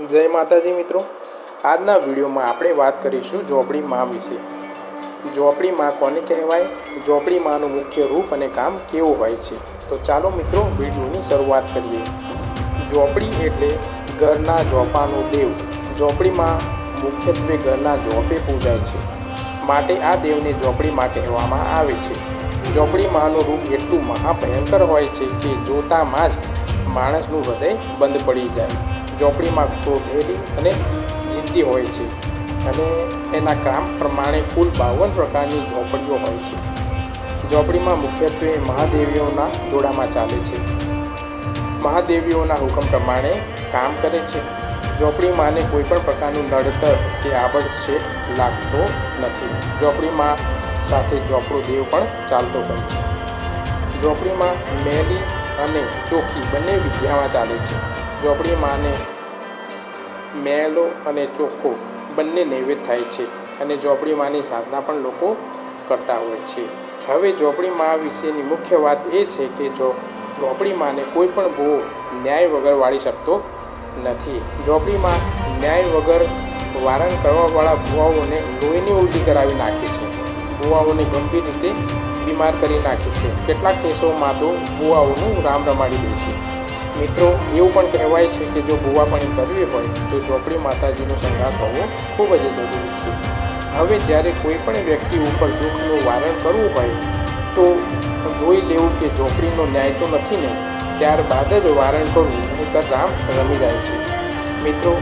જય માતાજી મિત્રો. આજના વિડીયોમાં આપણે વાત કરીશું ઝોપડી માં વિશે. ઝોપડી માં કોને કહેવાય? ઝોપડી માંનું મુખ્ય રૂપ અને કામ કેવું હોય છે? તો ચાલો મિત્રો વિડીયોની શરૂઆત કરીએ. ઝોપડી એટલે ઘરના ઝોપાનો દેવ. ઝોપડીમાં મુખ્યત્વે ઘરના ઝોપે પૂજાય છે. માટે આ દેવને ઝોપડીમાં કહેવામાં આવે છે. ઝોપડી માનું રૂપ એટલું મહાભયંકર હોય છે કે જોતામાં જ માણસનું હૃદય બંધ પડી જાય. ઝોપડીમાં ક્રોધેલી અને જિદ્દી હોય છે. અને એના કામ પ્રમાણે કુલ બાવન પ્રકારની ઝોપડીઓ હોય છે. ઝોપડીમાં મુખ્યત્વે મહાદેવીઓના જોડામાં ચાલે છે. મહાદેવીઓના હુકમ પ્રમાણે કામ કરે છે. ઝોપડીમાંને કોઈ પણ પ્રકારનું નડતર કે આબડશેટ લાગતો નથી. ઝોપડીમાં સાથે ઝોપડો દેવ પણ ચાલતો હોય છે. ઝોપડીમાં મેલી અને ચોખી બંને વિદ્યામાં ચાલે છે. ઝોપડીમાંને મેલો અને ચોખ્ખો બંને નૈવેદ્ય થાય છે અને ઝોપડીમાંની સાધના પણ લોકો કરતા હોય છે. હવે ઝોપડીમાં વિશેની મુખ્ય વાત એ છે કે જો ઝોપડીમાંને કોઈ પણ ભૂ ન્યાય વગર વાળી શકતો નથી. ઝોપડીમાં ન્યાય વગર વારણ કરવાવાળા ભુવાઓને લોહીની ઉલટી કરાવી નાખે છે. ભુવાઓને ગંભીર રીતે બીમાર કરી નાખે છે. કેટલાક કેસોમાં તો ભુવાઓનું રામ રમાડી દે છે. મિત્રો, એવું પણ કહેવાય છે કે જો ભૂવાપણી કરવી હોય, તો ઝોપડી માતાજીનો સંગાત હોવો ખૂબ જ જરૂરી છે. હવે જ્યારે કોઈ પણ વ્યક્તિ ઉપર દુઃખનું વારણ કરવું હોય, તો જોઈ લેવું કે ઝોપડીનો ન્યાય તો નથી ને ત્યારબાદ જ વારણ કરવું નહીંતર રામ રમી જાય છે. મિત્રો,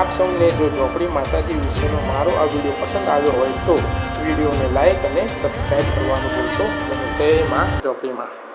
આપ સૌને જો ઝોપડી માતાજી વિશેનો મારો આ વીડિયો પસંદ આવ્યો હોય, તો વિડીયોને લાઇક અને સબસ્ક્રાઈબ કરવાનું ભૂલશો નહીં. જય માં ઝોપડીમાં